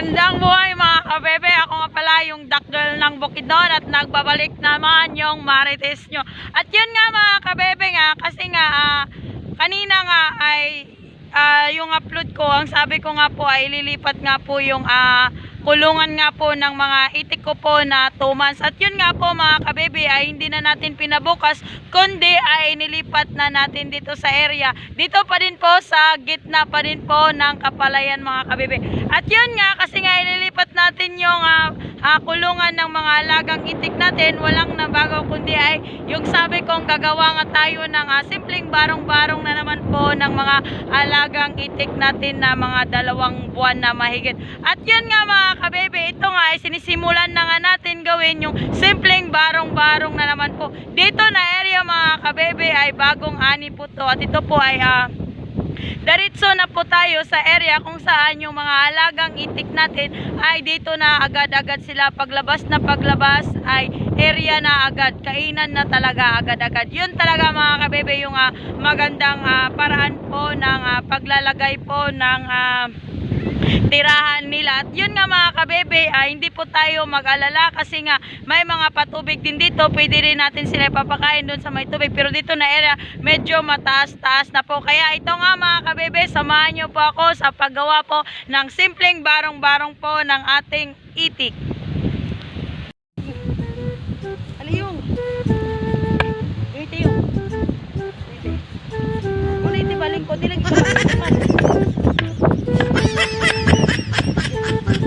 Magandang buhay mga kabebe. Ako nga pala yung duck girl ng Bukidnon at nagbabalik naman yung marites nyo. At yun nga mga kabebe nga kasi nga ah, kanina nga ay ah, yung upload ko, ang sabi ko nga po ay lilipat nga po yung ah, kulungan nga po ng mga itik ko po na 2 months. At yun nga po mga kabebe ay hindi na natin pinabukas kundi ay nilipat na natin dito sa area. Dito pa din po sa gitna pa din po ng kapalayan mga kabebe. At yun nga kasi nga ililipat natin yung ah, ah, kulungan ng mga alagang itik natin. Walang nabago kundi ay yung sabi kong gagawa nga tayo ng ah, simpleng barong-barong na naman po ng mga alagang itik natin na mga dalawang buwan na mahigit. At yun nga mga kabebe, ito nga ay sinisimulan na nga natin gawin yung simpleng barong-barong na naman po. Dito na area mga kabebe ay bagong ani po to at ito po ay ah, Diretso na po tayo sa area kung saan yung mga alagang itik natin ay dito na agad-agad sila paglabas na paglabas ay area na agad, kainan na talaga agad-agad. Yun talaga mga kabebe yung ah, magandang ah, paraan po ng ah, paglalagay po ng ah, tirahan nila. At yun nga mga kabebe, ah, hindi po tayo mag-alala kasi nga may mga patubig din dito. Pwede rin natin sila ipapakain doon sa may tubig. Pero dito na area, medyo mataas-taas na po. Kaya ito nga mga kabebe, samahan nyo po ako sa paggawa po ng simpleng barong-barong po ng ating itik. Aliyong. Ito yung. Iti baling ko, dilag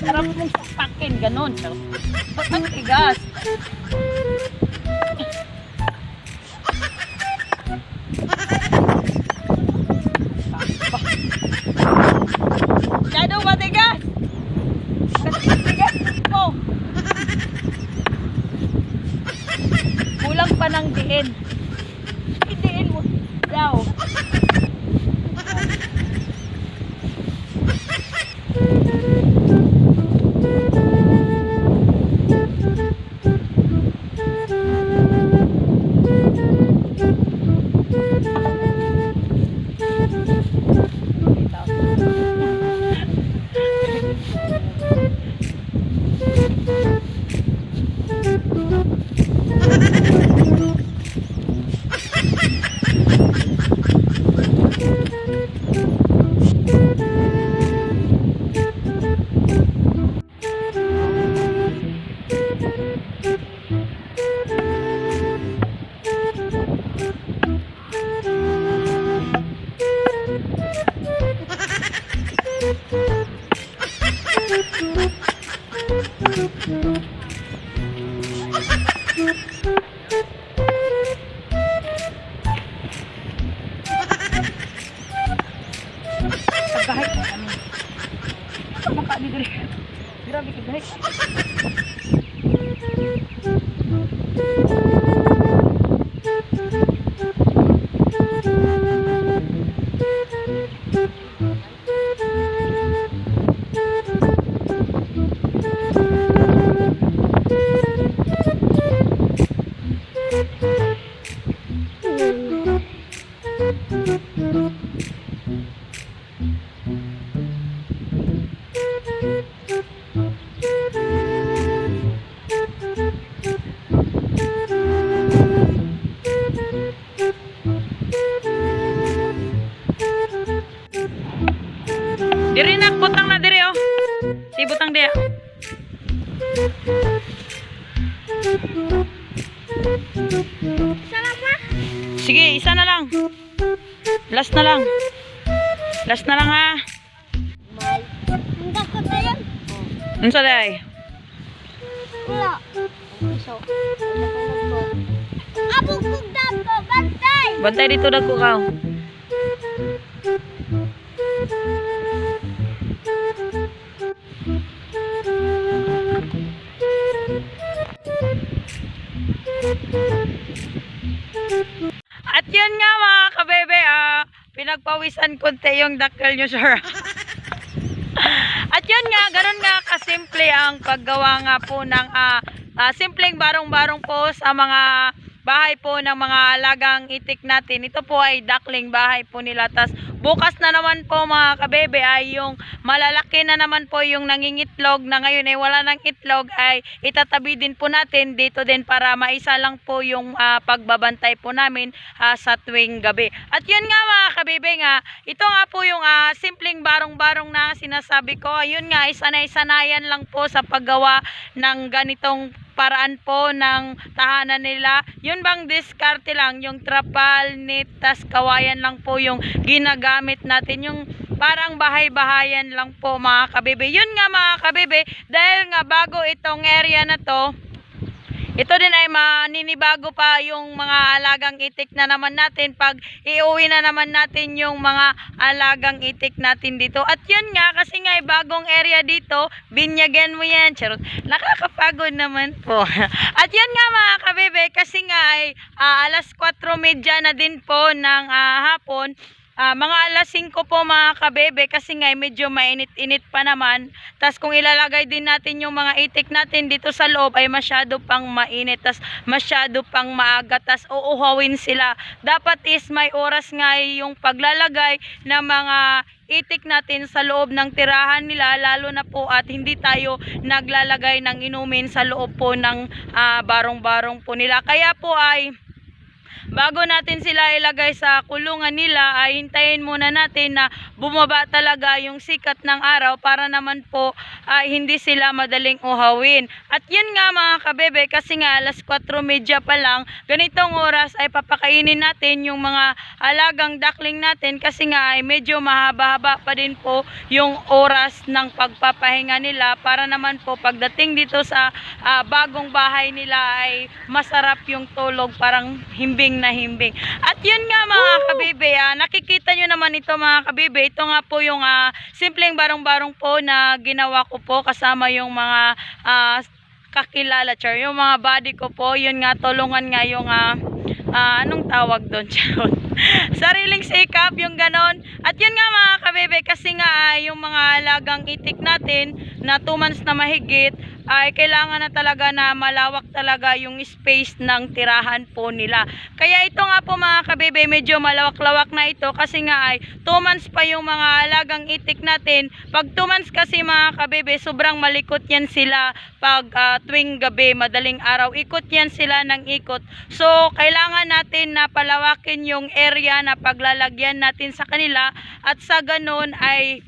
Sarap mong sapakin, ganun. Ang tigas. Thank you. Lang. Last na lang. Last na lang ha. Hindi ko tayo. Unsa day? Wala. So, ano ko Nabukog na ko, bantay! Bantay dito dagko ka. At yun nga mga kabebe, ah, pinagpawisan konti yung dakkel nyo, sir. At yun nga, ganun nga kasimple ang paggawa nga po ng ah, ah, simpleng barong-barong po sa mga bahay po ng mga alagang itik natin. Ito po ay duckling bahay po nila. Tas bukas na naman po mga kabebe ay yung malalaki na naman po yung nangingitlog na ngayon ay wala ng itlog ay itatabi din po natin dito din para maisa lang po yung ah, pagbabantay po namin ah, sa tuwing gabi. At yun nga mga kabebe nga, ito nga po yung ah, simpleng barong-barong na sinasabi ko. Ayun nga, isanay-sanayan lang po sa paggawa ng ganitong paraan po ng tahanan nila. Yun bang diskarte lang, yung trapal, net, tas kawayan lang po yung ginagamit natin. Yung parang bahay-bahayan lang po mga kabebe. Yun nga mga kabebe, dahil nga bago itong area na to, ito din ay maninibago pa yung mga alagang itik na naman natin pag iuwi na naman natin yung mga alagang itik natin dito. At yun nga, kasi nga ay bagong area dito, binyagan mo yan. Charot. Nakakapagod naman po. At yun nga mga kabebe, kasi nga ay ah, alas 4.30 na din po ng ah, hapon. Ah, mga alas 5 po mga kabebe kasi nga eh, medyo mainit-init pa naman. Tas kung ilalagay din natin yung mga itik natin dito sa loob ay masyado pang mainit. Tas masyado pang maaga. Tas uuhawin sila. Dapat is may oras nga eh, yung paglalagay ng mga itik natin sa loob ng tirahan nila lalo na po at hindi tayo naglalagay ng inumin sa loob po ng ah, barong-barong po nila. Kaya po ay bago natin sila ilagay sa kulungan nila ay hintayin muna natin na bumaba talaga yung sikat ng araw para naman po ay hindi sila madaling uhawin. At yun nga mga kabebe kasi nga alas 4.30 pa lang ganitong oras ay papakainin natin yung mga alagang duckling natin kasi nga ay medyo mahaba-haba pa din po yung oras ng pagpapahinga nila para naman po pagdating dito sa ah, bagong bahay nila ay masarap yung tulog parang himbing na himbing. At yun nga mga kabibe, ah, nakikita nyo naman ito mga kabibe, ito nga po yung ah, simpleng barong-barong po na ginawa ko po kasama yung mga ah, kakilala, char. Yung mga body ko po, yun nga, tulungan nga yung, ah, ah, anong tawag doon, charot. Sariling sikap, yung ganon. At yun nga mga kabebe, kasi nga yung mga alagang itik natin na 2 months na mahigit, ay kailangan na talaga na malawak talaga yung space ng tirahan po nila. Kaya ito nga po mga kabebe, medyo malawak-lawak na ito kasi nga ay 2 months pa yung mga alagang itik natin. Pag 2 months kasi mga kabebe, sobrang malikot yan sila pag ah, tuwing gabi, madaling araw. Ikot yan sila ng ikot. So, kailangan natin na palawakin yung area na paglalagyan natin sa kanila at sa ganun ay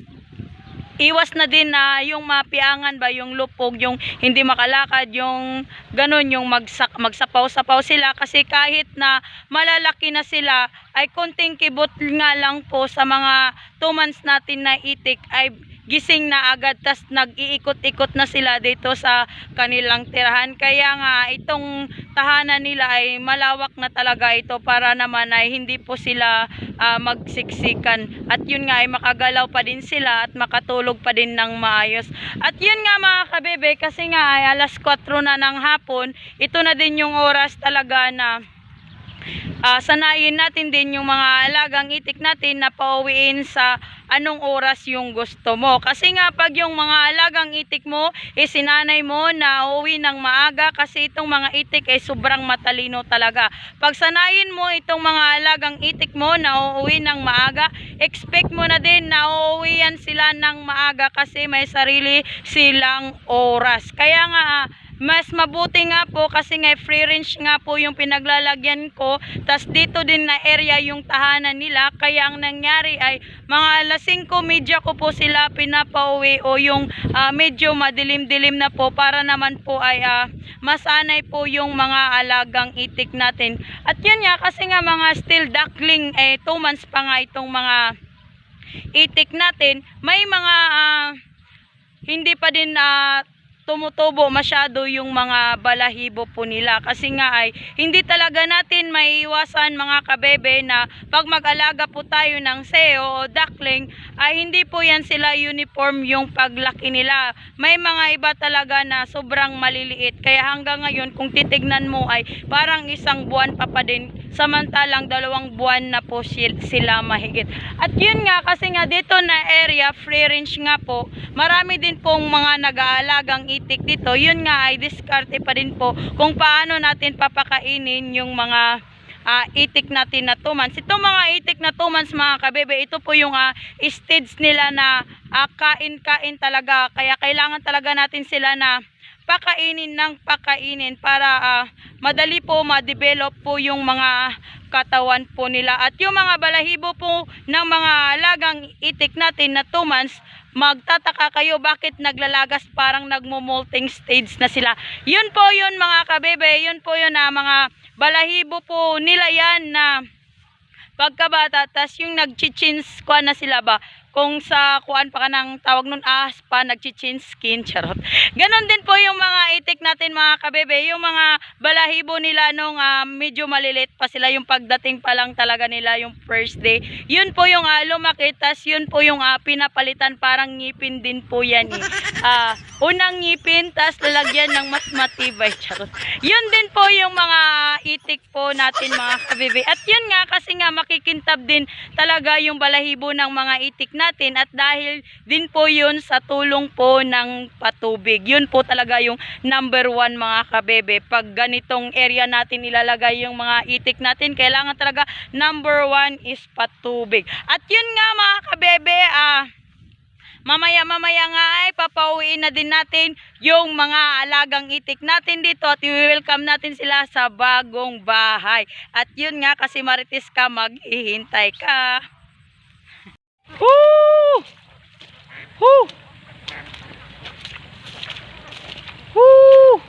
iwas na din na yung mapiangan ba yung lupog yung hindi makalakad yung ganun yung magsak magsapaw-sapaw sila. Kasi kahit na malalaki na sila ay konting kibot nga lang po sa mga 2 months natin na itik ay gising na agad tas nag-iikot-ikot na sila dito sa kanilang tirahan. Kaya nga itong tahanan nila ay malawak na talaga ito para naman ay hindi po sila ah, magsiksikan. At yun nga ay makagalaw pa din sila at makatulog pa din ng maayos. At yun nga mga kabebe kasi nga ay alas 4 na ng hapon ito na din yung oras talaga na ah, sanayin natin din yung mga alagang itik natin na pauwiin sa anong oras yung gusto mo. Kasi nga pag yung mga alagang itik mo, isinanay mo na uuwi ng maaga kasi itong mga itik ay sobrang matalino talaga. Pag sanayin mo itong mga alagang itik mo na uuwi ng maaga, expect mo na din na uuwi yan sila ng maaga kasi may sarili silang oras. Kaya nga mas mabuti nga po kasi nga free range nga po yung pinaglalagyan ko. tas dito din na area yung tahanan nila. Kaya ang nangyari ay mga alas 5 media ko po sila pinapauwi o yung ah, medyo madilim-dilim na po para naman po ay ah, masanay po yung mga alagang itik natin. At yun nga kasi nga mga still duckling eh 2 months pa nga itong mga itik natin. May mga ah, hindi pa din na tumutubo masyado yung mga balahibo po nila kasi nga ay hindi talaga natin maiiwasan mga kabebe na pag mag-alaga po tayo ng seo o duckling ay hindi po yan sila uniform yung paglaki nila. May mga iba talaga na sobrang maliliit kaya hanggang ngayon kung titignan mo ay parang isang buwan pa pa din samantalang dalawang buwan na po sil- sila mahigit. At yun nga kasi nga dito na area free range nga po marami din pong mga nag-aalagang itik dito. Yun nga ay diskarte pa din po kung paano natin papakainin yung mga ah, itik natin na 2 months. Itong mga itik na 2 months mga kabebe, ito po yung ah, stage nila na ah, kain-kain talaga. Kaya kailangan talaga natin sila na pakainin ng pakainin para ah, madali po ma-develop po yung mga katawan po nila. At yung mga balahibo po ng mga alagang itik natin na 2 months, magtataka kayo bakit naglalagas parang nagmo-molting stage na sila. Yun po yun mga kabebe, yun po yun na mga balahibo po nila yan na pagkabata, tas yung nag-chins kuha na sila ba? Kung sa kuan pa ka ng tawag nun ahas pa, nag-chin skin, charot. Ganon din po yung mga itik natin mga kabebe, yung mga balahibo nila nung ah, medyo malilit pa sila yung pagdating pa lang talaga nila yung first day. Yun po yung uh, lumaki, tas yun po yung ah, pinapalitan, parang ngipin din po yan eh. Ah, unang ngipin, tas lalagyan ng mas matibay, charot. Yun din po yung mga itik po natin mga kabebe. At yun nga, kasi nga makikintab din talaga yung balahibo ng mga itik natin at dahil din po yun sa tulong po ng patubig. Yun po talaga yung number one mga kabebe. Pag ganitong area natin ilalagay yung mga itik natin, kailangan talaga number one is patubig. At yun nga mga kabebe, ah, Mamaya-mamaya nga ay papauwiin na din natin yung mga alagang itik natin dito at i-welcome natin sila sa bagong bahay. At yun nga kasi maritis ka, maghihintay ka. Woo! Woo! Woo!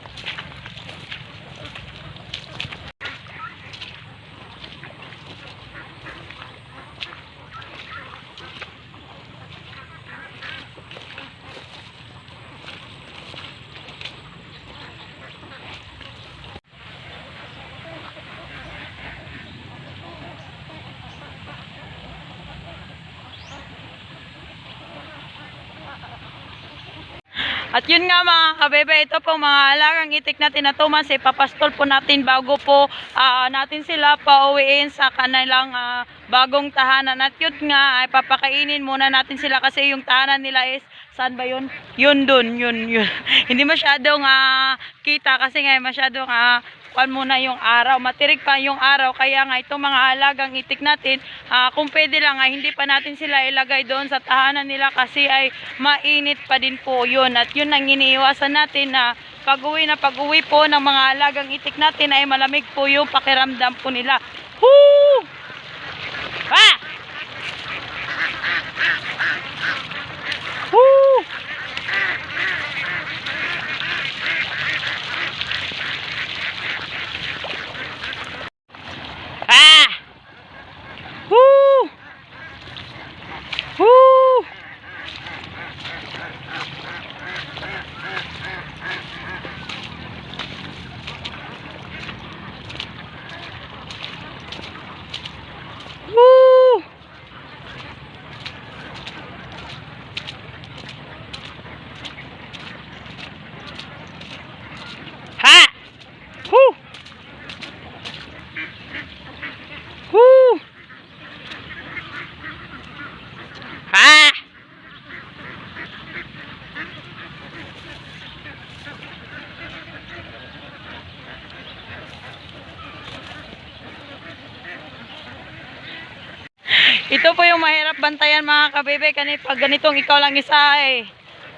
At yun nga mga kabebe, ito po mga alagang itik natin na tumas, eh, papastol po natin bago po ah, natin sila pauwiin sa kanilang ah, bagong tahanan. At yun nga, ay papakainin muna natin sila kasi yung tahanan nila is, saan ba yun? Yun dun, yun, yun. Hindi masyadong ah, kita kasi nga masyadong ah, kuan muna yung araw, matirik pa yung araw, kaya nga itong mga alagang itik natin, ah, kung pwede lang ay hindi pa natin sila ilagay doon sa tahanan nila kasi ay mainit pa din po yun. At yun ang iniiwasan natin na pag-uwi na pag-uwi po ng mga alagang itik natin ay malamig po yung pakiramdam po nila. Woo! Ah! Woo! Ah! Woo! Woo! Woo! Ha! Woo! Woo! Ha! Ito po yung mahirap bantayan mga kabebe kani pag ganitong ikaw lang isa eh.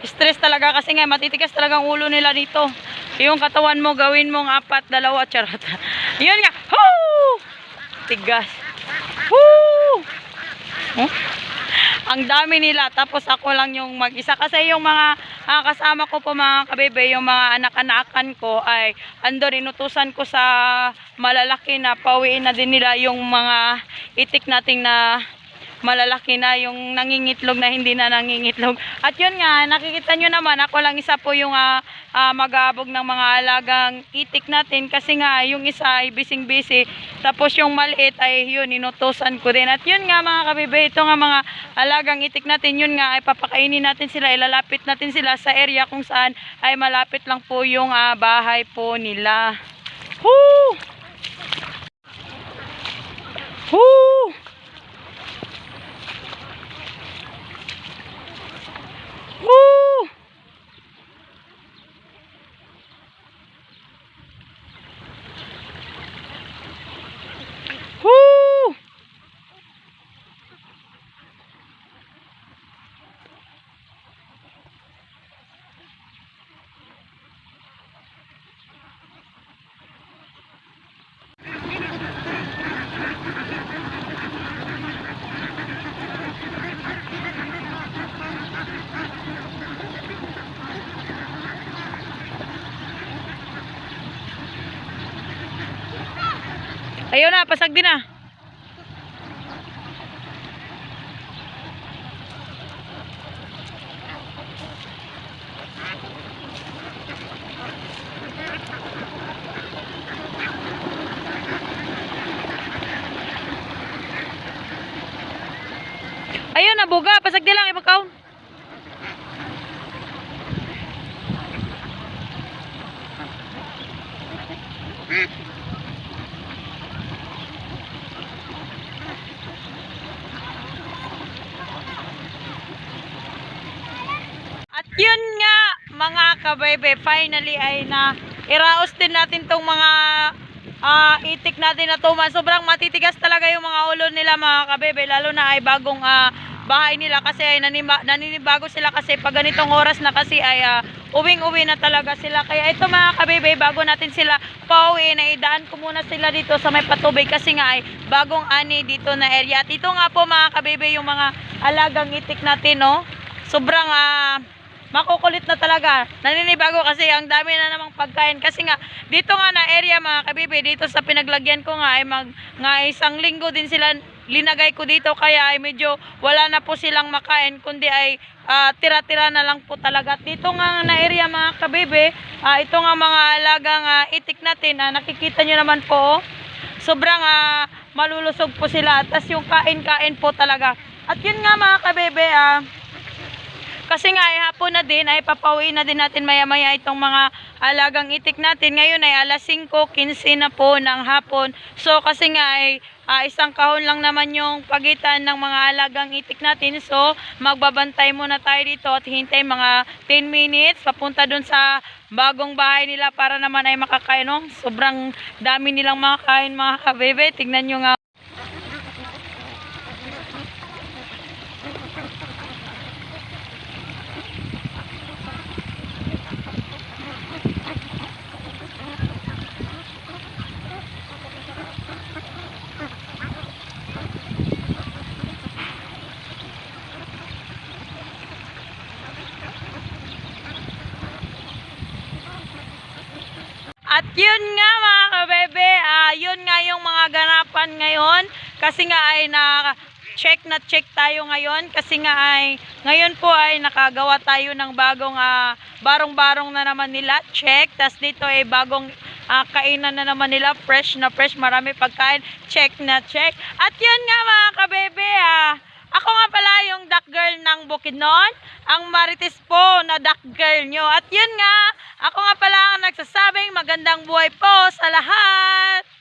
Stress talaga kasi nga matitigas talaga ang ulo nila dito. Yung katawan mo gawin mong apat, dalawa, charot. Yun nga. Woo! Tigas. Woo! Oh? Ang dami nila tapos ako lang yung mag-isa kasi yung mga ah, kasama ko po mga kabebe, yung mga anak-anakan ko ay andon inutusan ko sa malalaki na pauwiin na din nila yung mga itik nating na malalaki na yung nangingitlog na hindi na nangingitlog. At yun nga, nakikita nyo naman, ako lang isa po yung ah, ah, mag-aabog ng mga alagang itik natin kasi nga yung isa ay bising-busy tapos yung maliit ay yun, inutusan ko din. At yun nga mga kabibe, ito nga mga alagang itik natin, yun nga ay papakainin natin sila, ilalapit natin sila sa area kung saan ay malapit lang po yung ah, bahay po nila. Woo! Woo! Woo! Pasag din na. Ayun na, buga. Pasag din lang, ipakaw. At yun nga, mga kabebe, finally ay na iraos din natin tong mga ah, itik natin na tuman. Sobrang matitigas talaga yung mga ulo nila mga kabebe, lalo na ay bagong ah, bahay nila kasi ay nanima, naninibago sila kasi pag ganitong oras na kasi ay ah, uwing-uwi na talaga sila. Kaya ito mga kabebe, bago natin sila pauwi, na idaan ko muna sila dito sa may patubig kasi nga ay bagong ani dito na area. At ito nga po mga kabebe, yung mga alagang itik natin, no? Sobrang ah, makukulit na talaga. Naninibago kasi ang dami na namang pagkain. Kasi nga, dito nga na area mga kabibi, dito sa pinaglagyan ko nga ay mag, nga isang linggo din sila linagay ko dito kaya ay medyo wala na po silang makain kundi ay ah, tira-tira na lang po talaga. Dito nga na area mga kabibi, ah, ito nga mga alagang ah, itik natin, ah, nakikita nyo naman po, oh. sobrang ah, malulusog po sila. Tapos yung kain-kain po talaga. At yun nga mga kabebe, ah, kasi nga ay hapon na din ay papauwi na din natin maya-maya itong mga alagang itik natin. Ngayon ay alas 5:15 na po ng hapon. So kasi nga ay ah, isang kahon lang naman yung pagitan ng mga alagang itik natin. So magbabantay muna tayo dito at hintay mga 10 minutes papunta dun sa bagong bahay nila para naman ay makakain. No? Sobrang dami nilang makakain mga kabebe. Tignan nyo nga. At yun nga mga kabebe, ah, yun nga yung mga ganapan ngayon. Kasi nga ay na check na check tayo ngayon. Kasi nga ay ngayon po ay nakagawa tayo ng bagong ah, barong-barong na naman nila. Check. Tapos dito ay bagong ah, kainan na naman nila. Fresh na fresh. Marami pagkain. Check na check. At yun nga mga kabebe, ah, ako nga pala yung duck girl ng Bukidnon. Ang marites po na duck girl nyo. At yun nga, ako nga pala ang nagsasabing magandang buhay po sa lahat.